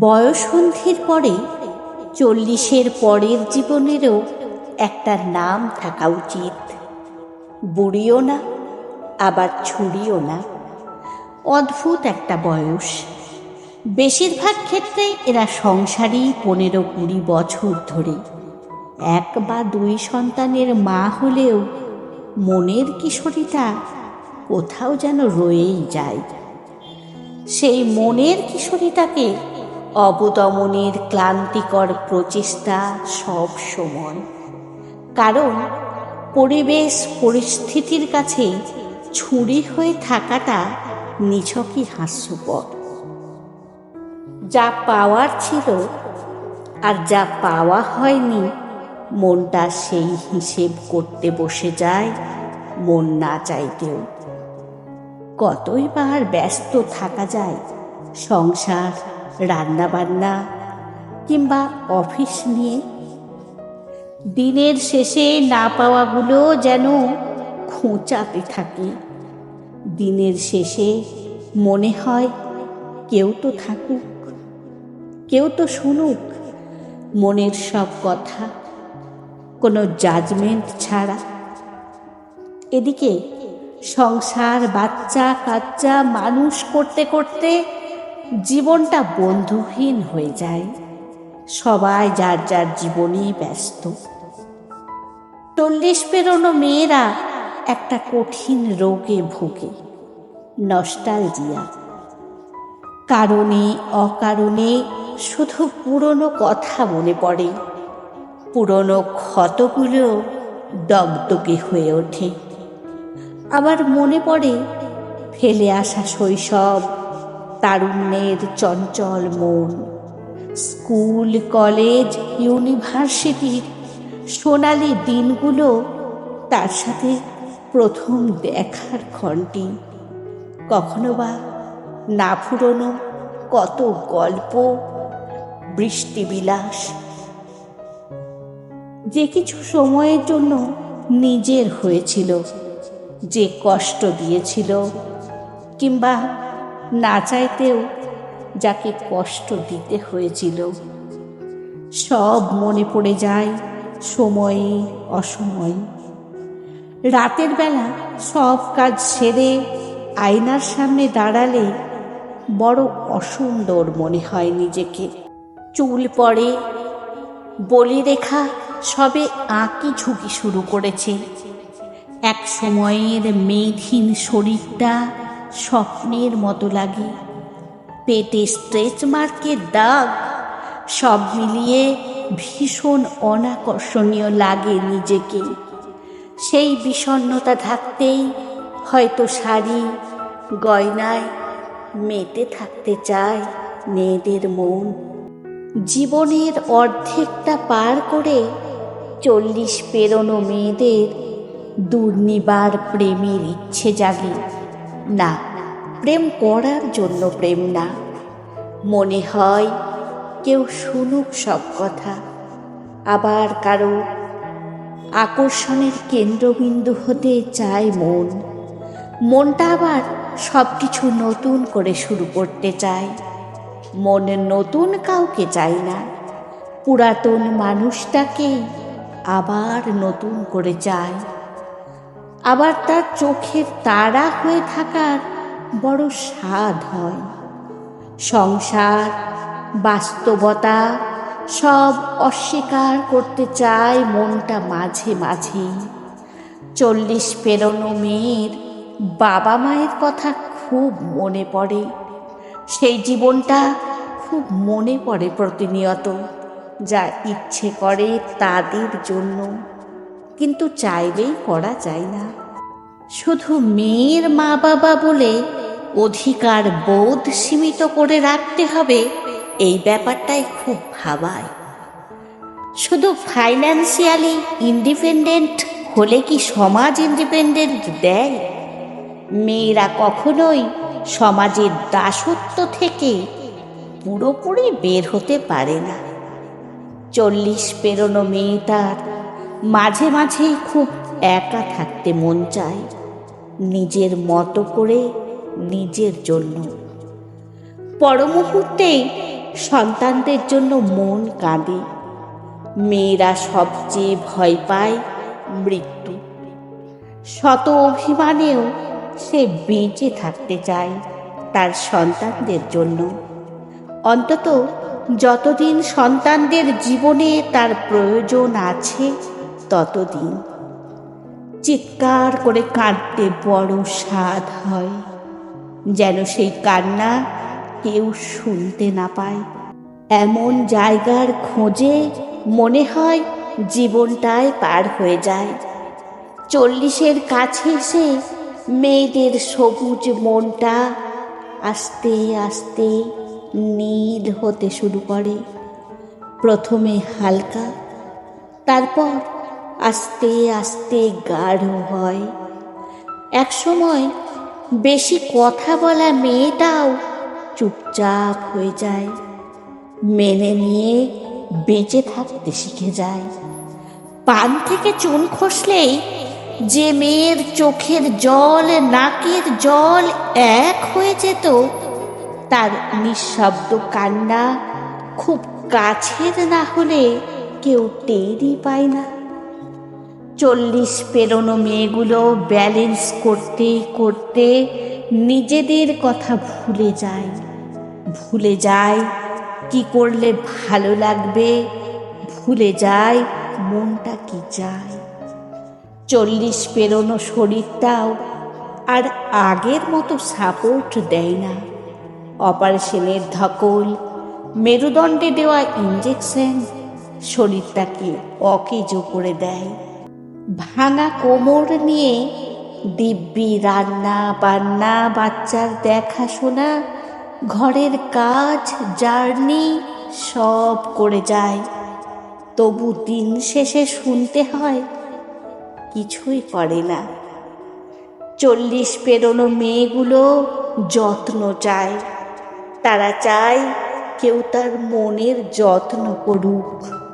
বয়সন্ধির পরে চল্লিশের পরের জীবনেরও একটা নাম থাকা উচিত। বুড়িও না, আবার ছুড়িও না। অদ্ভুত একটা বয়স। বেশিরভাগ ক্ষেত্রে এরা সংসারী পনেরো কুড়ি বছর ধরে। এক বা দুই সন্তানের মা হলেও মনের কিশোরীটা কোথাও যেন রয়েই যায়। সেই মনের কিশোরীটাকে অবদমনের ক্লান্তিকর প্রচেষ্টা সব সময় কারণ পরিবেশ পরিস্থিতির কাছে ছুরি হয়ে থাকাটা নিছকই হাস্যকর। যা পাওয়ার ছিল আর যা পাওয়া হয়নি, মনটা সেই হিসেব করতে বসে যায়, মন না চাইতেও। কতই বা আর ব্যস্ত থাকা যায় সংসার রান্নাবান্না কিংবা অফিস নিয়ে। দিনের শেষে না পাওয়াগুলো যেন খোঁচাতে থাকে। দিনের শেষে মনে হয় কেউ তো থাকুক, কেউ তো শুনুক মনের সব কথা। কোনো জাজমেন্ট ছাড়া। এদিকে সংসার, বাচ্চা, কাচ্চা, মানুষ করতে করতে জীবনটা বন্ধুহীন হয়ে যায়। সবাই যার যার জীবনে ব্যস্ত। চল্লিশ পেরোনো মেয়েরা একটা কঠিন রোগে ভোগে। নস্টালজিয়া। কারণে, অকারণে শুধু পুরনো কথা মনে পড়ে। পুরনো ক্ষতগুলো দগদগে হয়ে ওঠে। আবার মনে পড়ে, ফেলে আসা শৈশব তারুণ্যের চঞ্চল মন। স্কুল, কলেজ ইউনিভার্সিটির সোনালি দিনগুলো তার সাথে প্রথম দেখার ঘন্টি কখনো বা না ফুরনো কত গল্প, বৃষ্টিবিলাস। যে কিছু সময়ের জন্য নিজের হয়েছিল, যে কষ্ট দিয়েছিল, কিংবা না চাইতেও যাকে কষ্ট দিতে হয়েছিল। সব মনে পড়ে যায় সময়ে অসময়ে। রাতের বেলা সব কাজ সেরে আয়নার সামনে দাঁড়ালে বড় অসুন্দর মনে হয় নিজেকে। চুল পড়ে, বলি রেখা সবে আঁকি ঝুঁকি শুরু করেছে। এক সময়ের মেঘহীন শরীরটা স্বপ্নের মতো লাগে। পেটে স্ট্রেচ মার্কের দাগ। সব মিলিয়ে ভীষণ অনাকর্ষণীয় লাগে নিজেকে। সেই বিষণ্নতা থাকতেই হয়তো শাড়ি গয়নায় মেতে থাকতে চায় মেয়েদের মন। জীবনের অর্ধেকটা পার করে চল্লিশ পেরোনো মেয়েদের দুর্নিবার প্রেমের ইচ্ছে জাগে। না, প্রেম করার জন্য প্রেম না। মনে হয় কেউ শুনুক সব কথা। আবার কারও আকর্ষণের কেন্দ্রবিন্দু হতে চায় মন। মনটা আবার সব কিছু নতুন করে শুরু করতে চায়। মনে নতুন কাউকে চায় না। পুরাতন মানুষটাকে আবার নতুন করে চায়। আবার তার চোখের তারা হয়ে থাকার বড় স্বাদ হয়। সংসার, বাস্তবতা সব অস্বীকার করতে চায় মনটা মাঝে মাঝে চল্লিশ পেরোনো মেয়ের বাবা মায়ের কথা খুব মনে পড়ে। সেই জীবনটা খুব মনে পড়ে প্রতিনিয়ত, যা ইচ্ছে করে তাদের জন্য। কিন্তু চাইলেই করা যায় না। শুধু মেয়ের মা বাবা বলে অধিকার বোধ সীমিত করে রাখতে হবে, এই ব্যাপারটাই খুব ভাবায়। শুধু ফাইন্যান্সিয়ালি ইন্ডিপেন্ডেন্ট হলে কি সমাজ ইন্ডিপেন্ডেন্ট দেয়? মেয়েরা কখনোই সমাজের দাসত্ব থেকে পুরোপুরি বের হতে পারে না। চল্লিশ পেরোনো মেয়েটার মাঝে মাঝেই খুব একা থাকতে মন চায়। নিজের মতো করে নিজের জন্য। পরমুহূর্তেই সন্তানদের জন্য মন কাঁদে। মেয়েরা সবচেয়ে ভয় পায় মৃত্যু। শত অভিমানেও সে বেঁচে থাকতে চায় তার সন্তানদের জন্য। অন্তত যতদিন সন্তানদের জীবনে তার প্রয়োজন আছে ততদিন। চিৎকার করে কাঁদতে বড় স্বাদ হয়, যেন সেই কান্না কেউ শুনতে না পায়। এমন জায়গার খোঁজে মনে হয় জীবনটাই পার হয়ে যায়। চল্লিশের কাছে এসে মেয়েদের সবুজ মনটা আস্তে আস্তে নীল হতে শুরু করে। প্রথমে হালকা, তারপর আস্তে আস্তে গাঢ় হয়। একসময় বেশি কথা বলা মেয়েটাও চুপচাপ হয়ে যায়। মেনে নিয়ে বেঁচে থাকতে শিখে যায়। পান থেকে চুন খসলেই যে মেয়ের চোখের জল, নাকের জল এক হয়ে যেত, তার নিঃশব্দ কান্না খুব কাছের না হলে কেউ টেরই পায় না। চল্লিশ পেরোনো মেয়েগুলো ব্যালেন্স করতে করতে নিজেদের কথা ভুলে যায়। ভুলে যায় কি করলে ভালো লাগবে, ভুলে যায় মনটা কি চায় চল্লিশ পেরোনো শরীরটাও আর আগের মতো সাপোর্ট দেয় না। অপারেশনের ধকল, মেরুদণ্ডে দেওয়া ইঞ্জেকশন শরীরটাকে অকেজো করে দেয়। ভাঙা কোমর নিয়ে দিব্যি রান্না বান্না, বাচ্চার দেখাশোনা, ঘরের কাজ, জার্নি, সব করে যায়। তবু দিন শেষে শুনতে হয়, কিছুই করে না। চল্লিশ পেরোনো মেয়েগুলো যত্ন চায়। তারা চায় কেউ তার মনের যত্ন করুক।